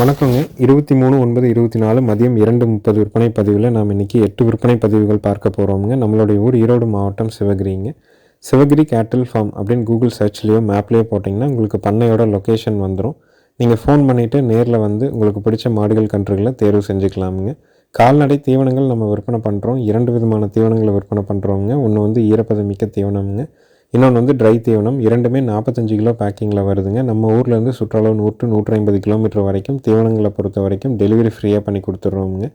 வணக்கங்க. இருபத்தி மூணு ஒன்பது இருபத்தி நாலு மதியம் இரண்டு முப்பது விற்பனை பதிவில் நாம் இன்றைக்கி எட்டு விற்பனை பதிவுகள் பார்க்க போகிறோமுங்க நம்மளுடைய ஊர் ஈரோடு மாவட்டம் சிவகிரிங்க. சிவகிரி கேட்டில் ஃபார்ம் அப்படின்னு கூகுள் சர்ச்லேயோ மேப்லேயோ போட்டிங்கன்னா உங்களுக்கு பண்ணையோட லொக்கேஷன் வந்துடும் நீங்கள் ஃபோன் பண்ணிவிட்டு நேரில் வந்து உங்களுக்கு பிடிச்ச மாடுகள் கன்றுகளை தேர்வு செஞ்சுக்கலாமுங்க. கால்நடை தீவனங்கள் நம்ம விற்பனை பண்ணுறோம் இரண்டு விதமான தீவனங்களை விற்பனை பண்ணுறோங்க ஒன்று வந்து ஈரப்பதமிக்க தீவனம்ங்க. இன்னொன்று வந்து ட்ரை தீவனம். இரண்டுமே நாற்பத்தஞ்சு கிலோ பேக்கிங்கில் வருதுங்க. நம்ம ஊர்லேருந்து சுற்றுலா நூற்று நூற்றி ஐம்பது கிலோமீட்டர் வரைக்கும் தீவனங்களை பொறுத்த வரைக்கும் டெலிவரி ஃப்ரீயாக பண்ணி கொடுத்துட்றோமுங்க.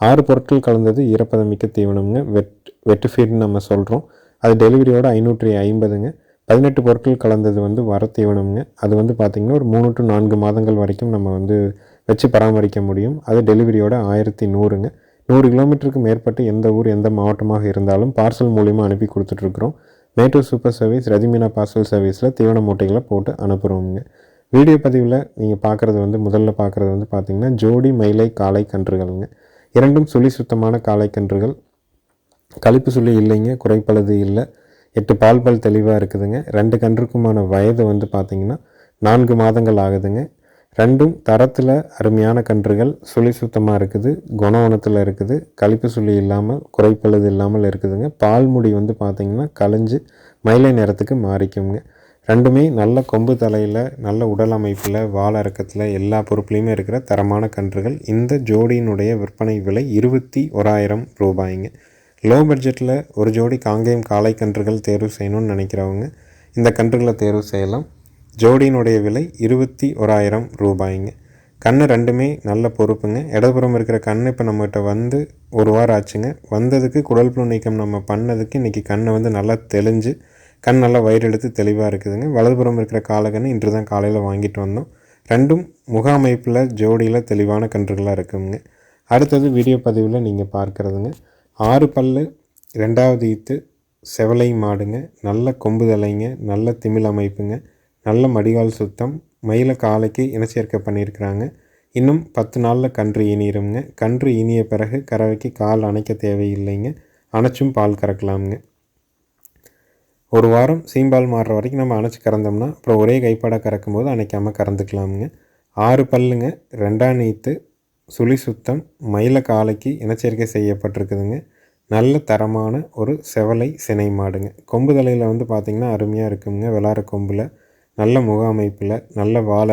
ஆறு பொருட்கள் கலந்தது ஈரப்பதமிக்க தீவனம்ங்க. வெட் வெட்டு ஃபீட்னு நம்ம சொல்கிறோம் அது டெலிவரியோட ஐநூற்றி ஐம்பதுங்க. பதினெட்டு பொருட்கள் கலந்தது வந்து வர தீவனம்ங்க. அது வந்து பார்த்திங்கன்னா ஒரு மூணு டு நான்கு மாதங்கள் வரைக்கும் நம்ம வந்து வச்சு பராமரிக்க முடியும். அது டெலிவரியோட ஆயிரத்தி நூறுங்க. நூறு கிலோமீட்டருக்கு மேற்பட்டு எந்த ஊர் எந்த மாவட்டமாக இருந்தாலும் பார்சல் மூலிமா அனுப்பி கொடுத்துட்ருக்குறோம் Mettur super service Rathimeena parcel சர்வீஸில் தீவன மூட்டைகளை போட்டு அனுப்புகிறோங்க வீடியோ பதிவில் நீங்கள் பார்க்குறது வந்து முதல்ல பார்க்குறது வந்து பார்த்திங்கன்னா ஜோடி மயிலை காளை கன்றுகள்ங்க. இரண்டும் சுழி சுத்தமான காளை கன்றுகள். கழிப்பு சுழி இல்லைங்க குறைப்பழுது இல்லை. எட்டு பால் பல் தெளிவாக இருக்குதுங்க. ரெண்டு கன்றுக்குமான வயது வந்து பார்த்திங்கன்னா நான்கு மாதங்கள் ஆகுதுங்க. ரெண்டும் தரத்தில் அருமையான கன்றுகள் சுழி சுத்தமாக இருக்குது குணவனத்தில் இருக்குது கழிப்பு சுழி இல்லாமல் குறைப்பழுது இல்லாமல் இருக்குதுங்க. பால் முடி வந்து பார்த்திங்கன்னா கலைஞ்சு மயிலை நிறத்துக்கு மாறிக்குங்க. ரெண்டுமே நல்ல கொம்பு தலையில் நல்ல உடல் அமைப்பில் வால் இறக்கத்தில் எல்லா பொறுப்புலையுமே இருக்கிற தரமான கன்றுகள். இந்த ஜோடியினுடைய விற்பனை விலை இருபத்தி ஓராயிரம் ரூபாய்ங்க. லோ பட்ஜெட்டில் ஒரு ஜோடி காங்கேயம் காளை கன்றுகள் தேர்வு செய்யணும்னு நினைக்கிறவங்க இந்த கன்றுகளை தேர்வு செய்யலாம். ஜோடியினுடைய விலை இருபத்தி ஓராயிரம் ரூபாய்ங்க. கண்ணு ரெண்டுமே நல்ல பொறுப்புங்க. இடதுபுறம் இருக்கிற கண் இப்போ நம்மகிட்ட வந்து ஒரு வாரம் ஆச்சுங்க. வந்ததுக்கு குடல் புழு நீக்கம் நம்ம பண்ணதுக்கு இன்றைக்கி கண்ணை வந்து நல்லா தெளிஞ்சு கண் நல்லா வயிறு எடுத்து தெளிவாக இருக்குதுங்க. வலதுபுறம் இருக்கிற காலக்கண்ணு இன்று தான் காலையில் வாங்கிட்டு வந்தோம். ரெண்டும் முக அமைப்பில் ஜோடியில் தெளிவான கன்றுகளாக இருக்குங்க. அடுத்தது வீடியோ பதிவில் நீங்கள் பார்க்குறதுங்க. ஆறு பல்லு ரெண்டாவது ஈத்து செவலை மாடுங்க. நல்ல கொம்பு தலைங்க நல்ல திமிழ் அமைப்புங்க. நல்ல மடிகால் சுத்தம் மயில காலைக்கு இனச்சேர்க்கை பண்ணியிருக்கிறாங்க. இன்னும் பத்து நாளில் கன்று ஈனிருங்க கன்று ஈனிய பிறகு கறவைக்கு கால் அணைக்க தேவையில்லைங்க. அணைச்சும் பால் கறக்கலாமுங்க. ஒரு வாரம் சீம்பால் மாறுற வரைக்கும் நம்ம அணைச்சி கறந்தோம்னா அப்புறம் ஒரே கைப்பாடாக கறக்கும் போது அணைக்காமல் கறந்துக்கலாமுங்க. ஆறு பல்லுங்க ரெண்டாம் நீத்து சுழி சுத்தம் மயில காலைக்கு இனச்சேர்க்கை செய்யப்பட்டிருக்குதுங்க. நல்ல தரமான ஒரு செவலை சினை மாடுங்க. கொம்பு தலையில் வந்து பார்த்திங்கன்னா அருமையாக இருக்குங்க. விளாட கொம்பில் நல்ல முக அமைப்பில் நல்ல வால்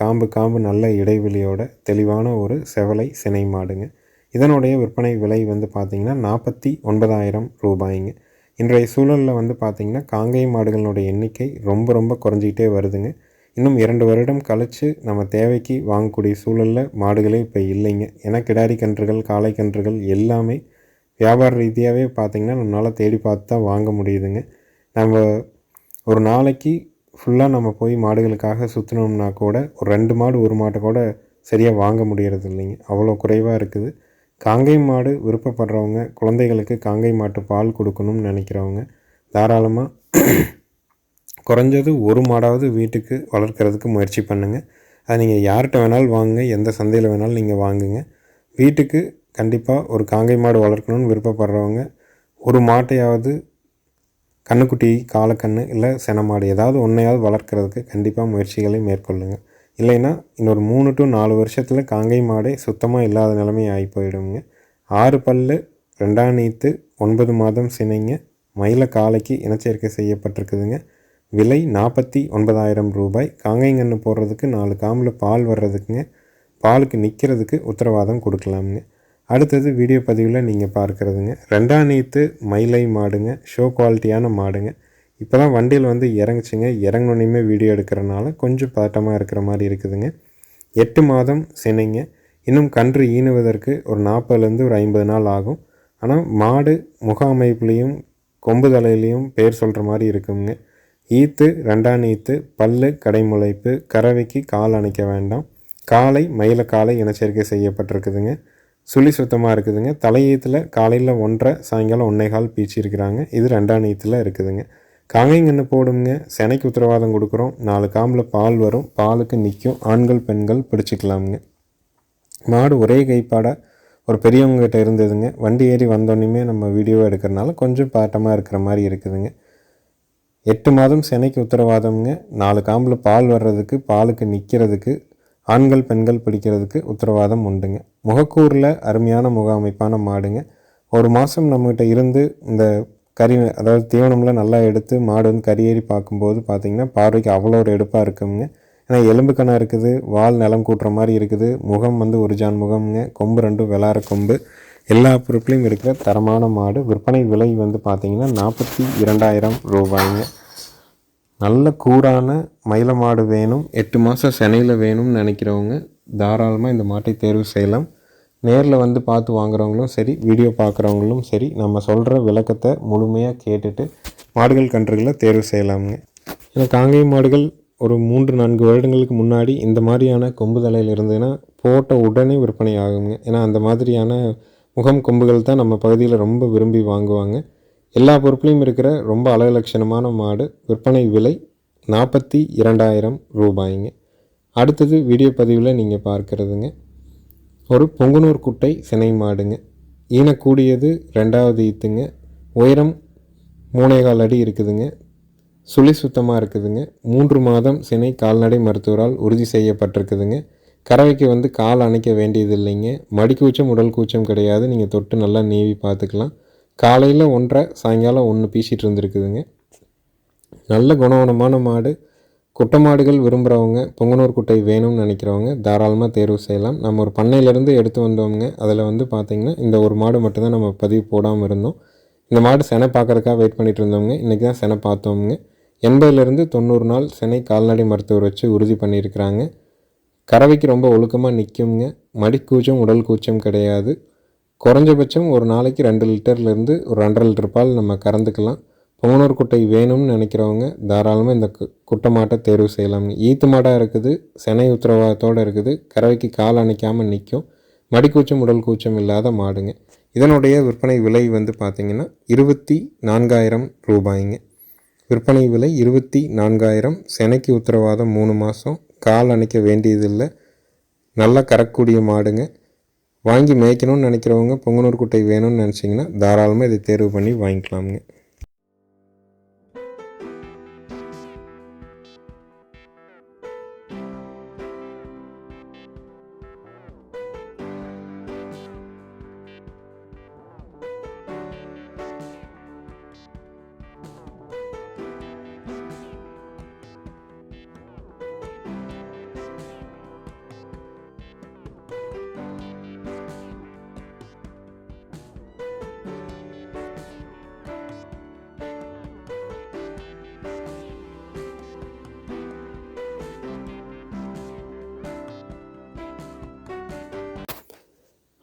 காம்பு காம்பு நல்ல இடைவெளியோட தெளிவான ஒரு செவலை சினை மாடுங்க. இதனுடைய விற்பனை விலை வந்து பார்த்திங்கன்னா நாற்பத்தி ஒன்பதாயிரம் ரூபாய்ங்க. இன்றைய சூழலில் வந்து பார்த்திங்கன்னா காங்கை மாடுகளினுடைய எண்ணிக்கை ரொம்ப ரொம்ப குறைஞ்சிக்கிட்டே வருதுங்க. இன்னும் இரண்டு வருடம் கழித்து நம்ம தேவைக்கு வாங்கக்கூடிய சூழலில் மாடுகளே இப்போ இல்லைங்க. ஏன்னா கிடாரி கன்றுகள் காளை கன்றுகள் எல்லாமே வியாபார ரீதியாகவே பார்த்திங்கன்னா நம்மளால் தேடி பார்த்து தான் வாங்க முடியுதுங்க. நம்ம ஒரு நாளைக்கு ஃபுல்லாக நம்ம போய் மாடுகளுக்காக சுற்றினோம்னா கூட ஒரு ரெண்டு மாடு ஒரு மாட்டை கூட சரியாக வாங்க முடியறது இல்லைங்க. அவ்வளோ குறைவாக இருக்குது. காங்கை மாடு விருப்பப்படுறவங்க குழந்தைகளுக்கு காங்கை மாட்டு பால் கொடுக்கணும்னு நினைக்கிறவங்க தாராளமாக குறைஞ்சது ஒரு மாடாவது வீட்டுக்கு வளர்க்குறதுக்கு முயற்சி பண்ணுங்கள் அதை நீங்கள் யார்கிட்ட வேணாலும் வாங்குங்க எந்த சந்தையில் வேணாலும் நீங்கள் வாங்குங்க. வீட்டுக்கு கண்டிப்பாக ஒரு காங்கை மாடு வளர்க்கணும்னு விருப்பப்படுறவங்க ஒரு மாட்டையாவது கண்ணுக்குட்டி காலக்கண்ணு இல்லை செனமாடு ஏதாவது ஒன்றையாவது வளர்க்குறதுக்கு கண்டிப்பாக முயற்சிகளை மேற்கொள்ளுங்க. இல்லைன்னா இன்னொரு மூணு டு நாலு வருஷத்தில் காங்கை மாடே சுத்தமாக இல்லாத நிலைமை ஆகி போயிடுங்க. ஆறு பல்லு ரெண்டாம் நீத்து ஒன்பது மாதம் சினைங்க மயில காலைக்கு இனச்சேர்க்கை செய்யப்பட்டிருக்குதுங்க. விலை நாற்பத்தி ஒன்பதாயிரம் ரூபாய். காங்கைங்கன்று போடுறதுக்கு நாலு காம்பில் பால் வர்றதுக்குங்க. பாலுக்கு நிற்கிறதுக்கு உத்தரவாதம் கொடுக்கலாமுங்க. அடுத்தது வீடியோ பதிவில் நீங்கள் பார்க்குறதுங்க. ரெண்டாம் நீத்து மயிலை மாடுங்க. ஷோ குவாலிட்டியான மாடுங்க. இப்போ தான் வண்டியில் வந்து இறங்குச்சிங்க. இறங்கினோனையுமே வீடியோ எடுக்கிறனால கொஞ்சம் பதட்டமாக இருக்கிற மாதிரி இருக்குதுங்க. எட்டு மாதம் சினைங்க இன்னும் கன்று ஈனுவதற்கு ஒரு நாற்பதுலேருந்து ஒரு ஐம்பது நாள் ஆகும். ஆனால் மாடு முக அமைப்புலேயும் கொம்பு தலையிலையும் பேர் சொல்கிற மாதிரி இருக்குங்க. ஈத்து ரெண்டாம் ஈத்து பல்லு கடைமுளைப்பு கறவைக்கு கால் அணைக்க வேண்டாம். காலை மயில காலை இனச்சேர்க்கை செய்யப்பட்டிருக்குதுங்க. சுழி சுத்தமாக இருக்குதுங்க. தலையீத்தில் காலையில் ஒன்றரை சாயங்காலம் ஒன்றே கால் பீச்சு இருக்கிறாங்க இது ரெண்டாம் நீத்தில் இருக்குதுங்க. காங்கைங்கன்னு போடுங்க. செனைக்கு உத்தரவாதம் கொடுக்குறோம். நாலு காம்பில் பால் வரும். பாலுக்கு நிற்கும் ஆண்கள் பெண்கள் பிடிச்சிக்கலாமுங்க. மாடு ஒரே கைப்பாடாக ஒரு பெரியவங்ககிட்ட இருந்ததுங்க. வண்டி ஏறி வந்தோடனே நம்ம வீடியோ எடுக்கிறனால கொஞ்சம் பாட்டமாக இருக்கிற மாதிரி இருக்குதுங்க. எட்டு மாதம் செனைக்கு உத்தரவாதம்ங்க. நாலு காம்பில் பால் வர்றதுக்கு பாலுக்கு நிற்கிறதுக்கு ஆண்கள் பெண்கள் பிடிக்கிறதுக்கு உத்தரவாதம் உண்டுங்க. முகக்கூரில் அருமையான முக அமைப்பான மாடுங்க. ஒரு மாதம் நம்மகிட்ட இருந்து இந்த கறி அதாவது தீவனம்லாம் நல்லா எடுத்து மாடு வந்து கரியேறி பார்க்கும்போது பார்த்திங்கன்னா பார்வைக்கு அவ்வளோ ஒரு எடுப்பாக இருக்குங்க. ஏன்னா எலும்பு இருக்குது வால் நிலம் கூட்டுற மாதிரி இருக்குது முகம் வந்து ஒரு ஜான் முகம்ங்க கொம்பு ரெண்டும் விளாற கொம்பு. எல்லா பொருட்களையும் இருக்கிற தரமான மாடு. விற்பனை விலை வந்து பார்த்திங்கன்னா நாற்பத்தி இரண்டாயிரம் ரூபாய்ங்க. நல்ல கூரான மயில மாடு வேணும் எட்டு மாதம் செனையில் வேணும்னு நினைக்கிறவங்க தாராளமாக இந்த மாட்டை தேர்வு செய்யலாம். நேரில் வந்து பார்த்து வாங்குறவங்களும் சரி வீடியோ பார்க்குறவங்களும் சரி நம்ம சொல்கிற விளக்கத்தை முழுமையாக கேட்டுட்டு மாடுகள் கன்றுகளை தேர்வு செய்யலாமுங்க. ஏன்னா காங்கேய மாடுகள் ஒரு மூன்று நான்கு வருடங்களுக்கு முன்னாடி இந்த மாதிரியான கொம்பு தலையில் இருந்ததுன்னா போட்ட உடனே விற்பனை ஆகுங்க. ஏன்னா அந்த மாதிரியான முகம் கொம்புகள் தான் நம்ம பகுதியில் ரொம்ப விரும்பி வாங்குவாங்க. எல்லா பொருட்களையும் இருக்கிற ரொம்ப அழகலட்சணமான மாடு. விற்பனை விலை நாற்பத்தி இரண்டாயிரம் ரூபாய்ங்க. அடுத்தது வீடியோ பதிவில் நீங்கள் பார்க்குறதுங்க. ஒரு பொங்குனூர் குட்டை சினை மாடுங்க. ஈனக்கூடியது ரெண்டாவது ஈத்துங்க. உயரம் மூணேகால் அடி இருக்குதுங்க. சுழி சுத்தமாக இருக்குதுங்க. மூன்று மாதம் சினை கால்நடை மருத்துவரால் உறுதி செய்யப்பட்டிருக்குதுங்க. கறவைக்கு வந்து கால் அணைக்க வேண்டியது இல்லைங்க மடி கூச்சம் உடல் கூச்சம் கிடையாது. நீங்கள் தொட்டு நல்லா நீவி பார்த்துக்கலாம். காலையில் ஒன்றரை சாயங்காலம் ஒன்று பீசிகிட்டு இருந்துருக்குதுங்க. நல்ல குணவனமான மாடு. குட்டை மாடுகள் விரும்புகிறவங்க பொங்கனூர் குட்டை வேணும்னு நினைக்கிறவங்க தாராளமாக தேர்வு செய்யலாம். நம்ம ஒரு பண்ணையிலேருந்து எடுத்து வந்தோம்ங்க அதில் வந்து பார்த்திங்கன்னா இந்த ஒரு மாடு மட்டும்தான் நம்ம பதிவு போடாமல் இருந்தோம். இந்த மாடு செனை பார்க்குறதுக்காக வெயிட் பண்ணிகிட்டு இருந்தவங்க இன்றைக்கி தான் செனை பார்த்தோம்ங்க எண்பதுலேருந்து தொண்ணூறு நாள் செனை கால்நடை மருத்துவர் வச்சு உறுதி பண்ணியிருக்கிறாங்க. கறவைக்கு ரொம்ப ஒழுக்கமாக நிற்குங்க மடிக்கூச்சம் உடல் கூச்சம் கிடையாது. குறைஞ்சபட்சம் ஒரு நாளைக்கு ரெண்டு லிட்டர்லேருந்து ஒரு ரெண்டரை லிட்டர் பால் நம்ம கறந்துக்கலாம். பொங்கனூர் குட்டை வேணும்னு நினைக்கிறவங்க தாராளமாக இந்த குட்டை மாட்டை தேர்வு செய்யலாம். ஈத்து மாடாக இருக்குது செனை உத்தரவாதத்தோடு இருக்குது கறவைக்கு கால் அணைக்காமல் நிற்கும் மடிக்கூச்சம் உடல் கூச்சம் இல்லாத மாடுங்க. இதனுடைய விற்பனை விலை வந்து பார்த்திங்கன்னா இருபத்தி நான்காயிரம் ரூபாய்ங்க. விற்பனை விலை இருபத்தி நான்காயிரம் செனைக்கு உத்தரவாதம் மூணு மாதம் கால் அணைக்க வேண்டியதில்லை. நல்லா கறக்கூடிய மாடுங்க. வாங்கி மேய்க்கணும்னு நினைக்கிறவங்க பொங்கனூர் குட்டை வேணும்னு நினச்சிங்கன்னா தாராளமாக இதை தேர்வு பண்ணி வாங்கிக்கலாமுங்க.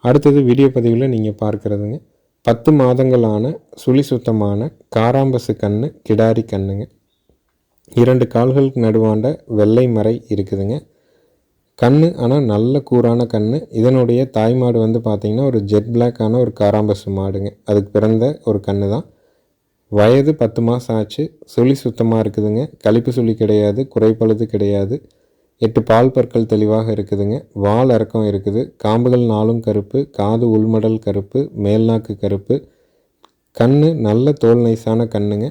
அடுத்தது வீடியோ பதிவில் நீங்கள் பார்க்குறதுங்க. பத்து மாதங்களான சுழி சுத்தமான காராம்பசு கன்று கிடாரி கண்ணுங்க. இரண்டு கால்களுக்கு நடுவாண்ட வெள்ளை மறை இருக்குதுங்க. கண் ஆனால் நல்ல கூரான கண்ணு. இதனுடைய தாய்மாடு வந்து பார்த்திங்கன்னா ஒரு ஜெட் பிளாக்கான ஒரு காராம்பசு மாடுங்க. அதுக்கு பிறந்த ஒரு கன்று தான் வயது பத்து மாதம் ஆச்சு. சுழி சுத்தமாக இருக்குதுங்க. கழிப்பு சுழி கிடையாது குறைப்பழுது கிடையாது. எட்டு பால் பற்கள் தெளிவாக இருக்குதுங்க. வால் இறக்கம் இருக்குது. காம்புகள் நாளும் கருப்பு காது உள்மடல் கருப்பு மேல்நாக்கு கருப்பு. கண் நல்ல தோல் நைஸான கண்ணுங்க.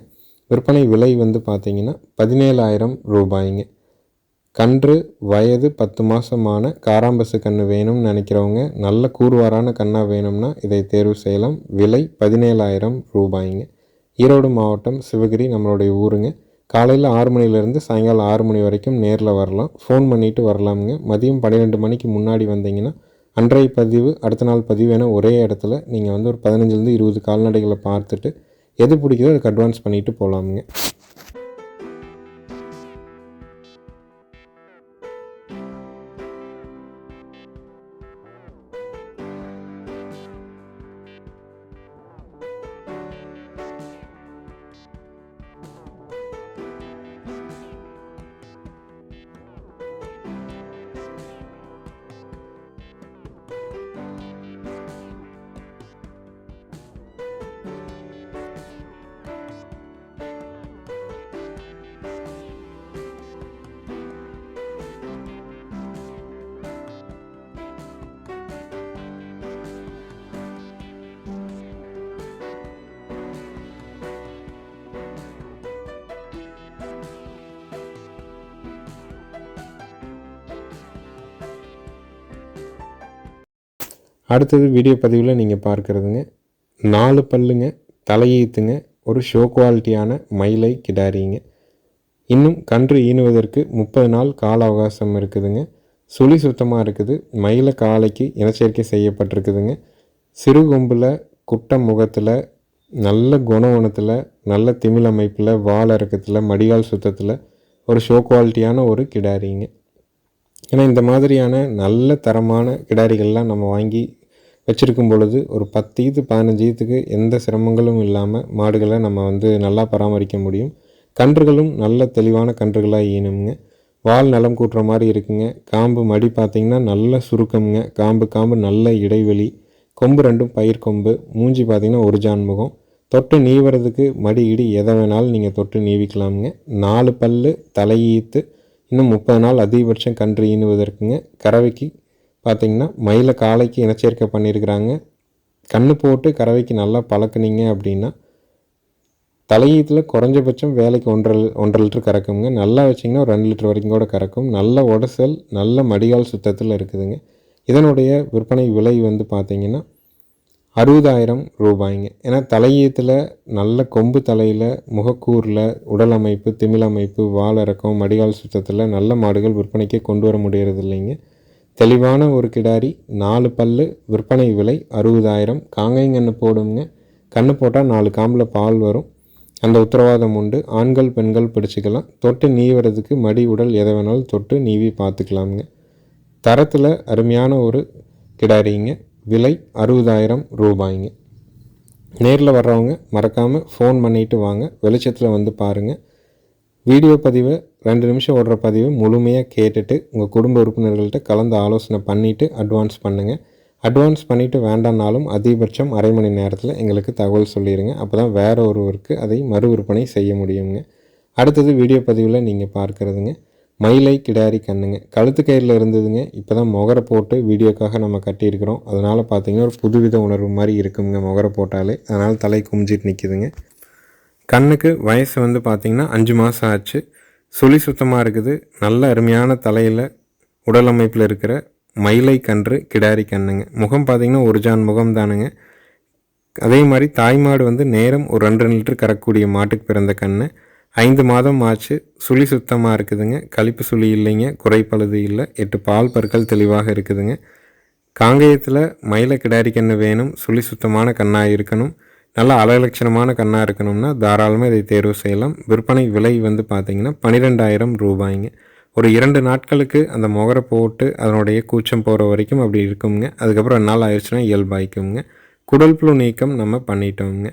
விற்பனை விலை வந்து பார்த்திங்கன்னா பதினேழாயிரம் ரூபாய்ங்க. கன்று வயது பத்து மாதமான காராம்பசு கன்று வேணும்னு நினைக்கிறவங்க நல்ல கூறுவாரான கண்ணாக வேணும்னா இதை தேர்வு செய்யலாம். விலை பதினேழாயிரம் ரூபாய்ங்க. ஈரோடு மாவட்டம் சிவகிரி நம்மளுடைய ஊருங்க. காலையில் ஆறு மணிலேருந்து சாயங்காலம் ஆறு மணி வரைக்கும் நேரில் வரலாம். ஃபோன் பண்ணிவிட்டு வரலாமுங்க. மதியம் பன்னிரெண்டு மணிக்கு முன்னாடி வந்தீங்கன்னா அன்றைய பதிவு அடுத்த நாள் பதிவு என ஒரே இடத்துல நீங்கள் வந்து ஒரு பதினஞ்சுலேருந்து இருபது கால்நடைகளை பார்த்துட்டு எது பிடிக்குதோ அதுக்கு அட்வான்ஸ் பண்ணிவிட்டு போகலாமுங்க அடுத்தது வீடியோ பதிவில் நீங்கள் பார்க்குறதுங்க. நாலு பல்லுங்க தலையீத்துங்க ஒரு ஷோ குவாலிட்டியான மயிலை கிடாரிங்க. இன்னும் கன்று ஈனுவதற்கு முப்பது நாள் கால அவகாசம் இருக்குதுங்க. சுழி சுத்தமாக இருக்குது மயில காலைக்கு இனச்சேர்க்கை செய்யப்பட்டிருக்குதுங்க. சிறு கொம்பில் குட்டை முகத்தில் நல்ல குணவனத்தில் நல்ல திமிழ் அமைப்பில் வால் இறக்கத்தில் மடிகால் சுத்தத்தில் ஒரு ஷோ குவாலிட்டியான ஒரு கிடாரிங்க. ஏன்னா இந்த மாதிரியான நல்ல தரமான கிடாரிகள்லாம் நம்ம வாங்கி வச்சுருக்கும் பொழுது ஒரு பத்து ஈத்து பதினஞ்சு ஈத்துக்கு எந்த சிரமங்களும் இல்லாமல் மாடுகளை நம்ம வந்து நல்லா பராமரிக்க முடியும். கன்றுகளும் நல்ல தெளிவான கன்றுகளாக ஈனுங்க வால் நலம் கூட்டுற மாதிரி இருக்குங்க. காம்பு மடி பார்த்திங்கன்னா நல்ல சுருக்கம்ங்க. காம்பு காம்பு நல்ல இடைவெளி. கொம்பு ரெண்டும் பயிர் கொம்பு. மூஞ்சி பார்த்திங்கன்னா ஒரு ஜான்முகம். தொட்டு நீவுறதுக்கு மடி இடி எதை வேணாலும் நீங்கள் தொட்டு நீவிக்கலாமுங்க. நாலு பல் தலையீத்து இன்னும் முப்பது நாள் அதிகபட்சம் கன்று ஈனுவதற்குங்க. கறவைக்கு பார்த்திங்கன்னா மயில காலைக்கு இனச்சேர்க்கை பண்ணியிருக்கிறாங்க. கண்ணு போட்டு கறவைக்கு நல்லா பழக்குனீங்க அப்படின்னா தலையீத்தில் குறைஞ்சபட்சம் வேலைக்கு ஒன்றரை ஒன்றரை லிட்டர் கறக்குங்க. நல்லா வச்சிங்கன்னா ஒரு ரெண்டு லிட்டர் வரைக்கும் கூட கறக்கும். நல்ல உடசல் நல்ல மடிகால் சுத்தத்தில் இருக்குதுங்க. இதனுடைய விற்பனை விலை வந்து பார்த்திங்கன்னா அறுபதாயிரம் ரூபாய்ங்க. ஏன்னா தலையீத்தில் நல்ல கொம்பு தலையில் முகக்கூரில் உடல் அமைப்பு திமிழ் அமைப்பு வால் இறக்கம் மடிகால் சுத்தத்தில் நல்ல மாடுகள் விற்பனைக்கு கொண்டு வர முடியறது இல்லைங்க தெளிவான ஒரு கிடாரி நாலு பல் விற்பனை விலை அறுபதாயிரம். காங்கைங்கன்று போடுங்க. கன்று போட்டால் நாலு காம்பில் பால் வரும். அந்த உத்தரவாதம் உண்டு. ஆண்கள் பெண்கள் பிடிச்சிக்கலாம். தொட்டு நீவறதுக்கு மடி உடல் எதை வேணாலும் தொட்டு நீவி பார்த்துக்கலாமுங்க. தரத்தில் அருமையான ஒரு கிடாரிங்க. விலை அறுபதாயிரம் ரூபாய்ங்க. நேரில் வர்றவங்க மறக்காமல் ஃபோன் பண்ணிவிட்டு வாங்க. வெளிச்சத்தில் வந்து பாருங்கள் வீடியோ பதிவை ரெண்டு நிமிஷம் ஓடுற பதிவு முழுமையாக கேட்டுட்டு உங்கள் குடும்ப உறுப்பினர்கள்ட்ட கலந்து ஆலோசனை பண்ணிவிட்டு அட்வான்ஸ் பண்ணுங்கள் அட்வான்ஸ் பண்ணிவிட்டு வேண்டாம்னாலும் அதிகபட்சம் அரை மணி நேரத்தில் எங்களுக்கு தகவல் சொல்லிடுங்க அப்போ தான் வேறு ஒருவருக்கு அதை மறு விற்பனை செய்ய முடியுங்க. அடுத்தது வீடியோ பதிவில் நீங்கள் பார்க்குறதுங்க. மயிலை கிடாரி கண்ணுங்க. கழுத்து கயிறில் இருந்ததுங்க. இப்போ தான் முகரை போட்டு வீடியோக்காக நம்ம கட்டியிருக்கிறோம். அதனால் பார்த்தீங்கன்னா ஒரு புதுவித உணர்வு மாதிரி இருக்குங்க முகரை போட்டாலே. அதனால் தலை குமிஞ்சிட்டு நிற்கிதுங்க கண்ணுக்கு வயசு வந்து பார்த்திங்கன்னா அஞ்சு மாதம் ஆச்சு. சுழி சுத்தமாக இருக்குது. நல்ல அருமையான தலையில் உடல் அமைப்பில் இருக்கிற மயிலை கன்று கிடாரி கண்ணுங்க. முகம் பார்த்திங்கன்னா ஒரு ஜான் முகம் தானுங்க. அதே மாதிரி தாய்மாடு வந்து நேரம் ஒரு ரெண்டு லிட்டர் கறக்கூடிய மாட்டுக்கு பிறந்த கன்று ஐந்து மாதம் ஆச்சு. சுழி சுத்தமாக இருக்குதுங்க. கழிப்பு சுழி இல்லைங்க. குறைப்பழுது இல்லை. எட்டு பால் பற்கள் தெளிவாக இருக்குதுங்க. காங்கேயத்தில் மயில கிடாரி கன்று வேணும். சுழி சுத்தமான கண்ணாக இருக்கணும். நல்ல அலலட்சணமான கண்ணாக இருக்கணும்னா தாராளமாக இதை தேர்வு செய்யலாம். விற்பனை விலை வந்து பார்த்திங்கன்னா பன்னிரெண்டாயிரம் ரூபாய்ங்க. ஒரு இரண்டு நாட்களுக்கு அந்த முகரை போட்டு அதனுடைய கூச்சம் போகிற வரைக்கும் அப்படி இருக்குங்க அதுக்கப்புறம் ரெண்டு நாள் ஆயிடுச்சுன்னா இயல்பாய்க்குங்க குடல் புழு நீக்கம் நம்ம பண்ணிட்டோங்க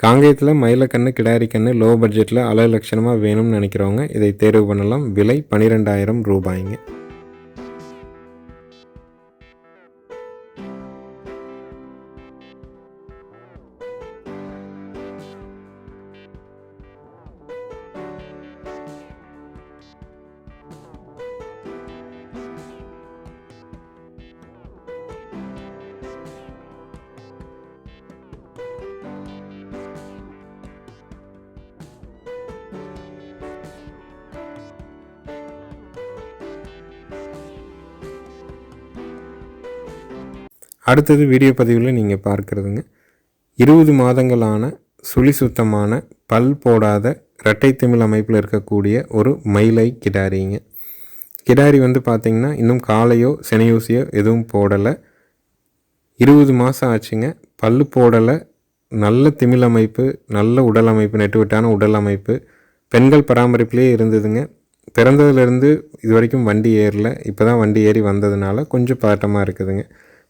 காங்கேயத்தில் மயிலக்கண்ணு கிடாரிக்கண்ணு லோ பட்ஜெட்டில் அலலட்சணமாக வேணும்னு நினைக்கிறவங்க இதை தேர்வு பண்ணலாம். விலை பன்னிரெண்டாயிரம் ரூபாய்ங்க. அடுத்தது வீடியோ பதிவில் நீங்கள் பார்க்குறதுங்க. இருபது மாதங்களான சுழி சுத்தமான பல் போடாத இரட்டை திமிழ் அமைப்பில் இருக்கக்கூடிய ஒரு மயிலை கிடாரிங்க. கிடாரி வந்து பார்த்திங்கன்னா இன்னும் காலையோ செனையூசியோ எதுவும் போடலை. இருபது மாதம் ஆச்சுங்க. பல் போடலை. நல்ல திமிழ் அமைப்பு நல்ல உடல் அமைப்பு நெட்டுவிட்டான உடல் அமைப்பு. பெண்கள் பராமரிப்புலேயே இருந்ததுங்க. பிறந்ததுலேருந்து இது வரைக்கும் வண்டி ஏறல. இப்போ தான் வண்டி ஏறி வந்ததுனால கொஞ்சம் பதட்டமாக இருக்குதுங்க.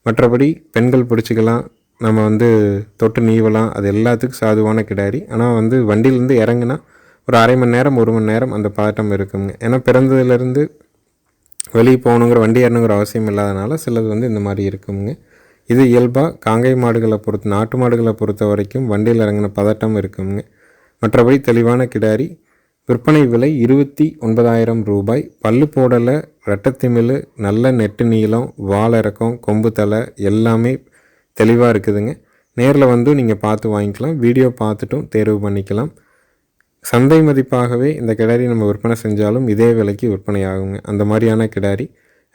மற்றபடி பெண்கள் பிடிச்சிக்கலாம் நம்ம வந்து தொட்டு நீவலாம் அது எல்லாத்துக்கும் சாதுவான கிடாரி. ஆனால் வந்து வண்டியிலேருந்து இறங்குனா ஒரு அரை மணி நேரம் ஒரு மணி நேரம் அந்த பதட்டம் இருக்குங்க. ஏன்னா பிறந்ததுலேருந்து வெளியே போகணுங்கிற வண்டி ஏறணுங்கிற அவசியம் இல்லாதனால சிலது வந்து இந்த மாதிரி இருக்குங்க. இது இயல்பாக காங்கை மாடுகளை பொறுத்து நாட்டு மாடுகளை பொறுத்த வரைக்கும் வண்டியில் இறங்கின பதட்டம் இருக்குங்க. மற்றபடி தெளிவான கிடாரி விற்பனை விலை இருபத்தி ஒன்பதாயிரம் ரூபாய். பல்லு போடலை ரெட்டத்திமிழ் நல்ல நெட்டு நீளம் வாழறக்கம் கொம்பு தலை எல்லாமே தெளிவாக இருக்குதுங்க. நேரில் வந்து நீங்கள் பார்த்து வாங்கிக்கலாம். வீடியோ பார்த்துட்டும் தேர்வு பண்ணிக்கலாம். சந்தை மதிப்பாகவே இந்த கிடாரி நம்ம விற்பனை செஞ்சாலும் இதே விலைக்கு விற்பனை ஆகுங்க. அந்த மாதிரியான கிடாரி.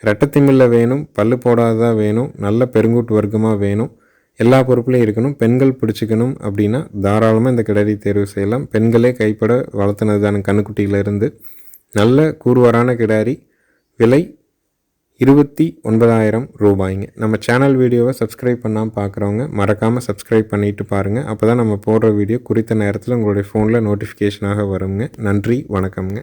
ரெட்டத்திமிழில் வேணும் பல்லு போடாததாக வேணும் நல்ல பெருங்கூட்டு வர்க்கமாக வேணும். எல்லா பொறுப்புலையும் இருக்கணும். பெண்கள் பிடிச்சிக்கணும் அப்படின்னா தாராளமாக இந்த கிடரி தேர்வு செய்யலாம். பெண்களே கைப்பட வளர்த்துனதான கண்ணுக்குட்டியிலிருந்து. நல்ல கூறுவாரான கிடாரி விலை இருபத்தி ஒன்பதாயிரம் ரூபாய்ங்க. நம்ம சேனல் வீடியோவை சப்ஸ்கிரைப் பண்ணாமல் பார்க்குறவங்க மறக்காமல் சப்ஸ்கிரைப் பண்ணிவிட்டு பாருங்கள் அப்போ தான் நம்ம போடுற வீடியோ குறித்த நேரத்தில் உங்களுடைய ஃபோனில் நோட்டிஃபிகேஷனாக வருங்க. நன்றி வணக்கம்ங்க.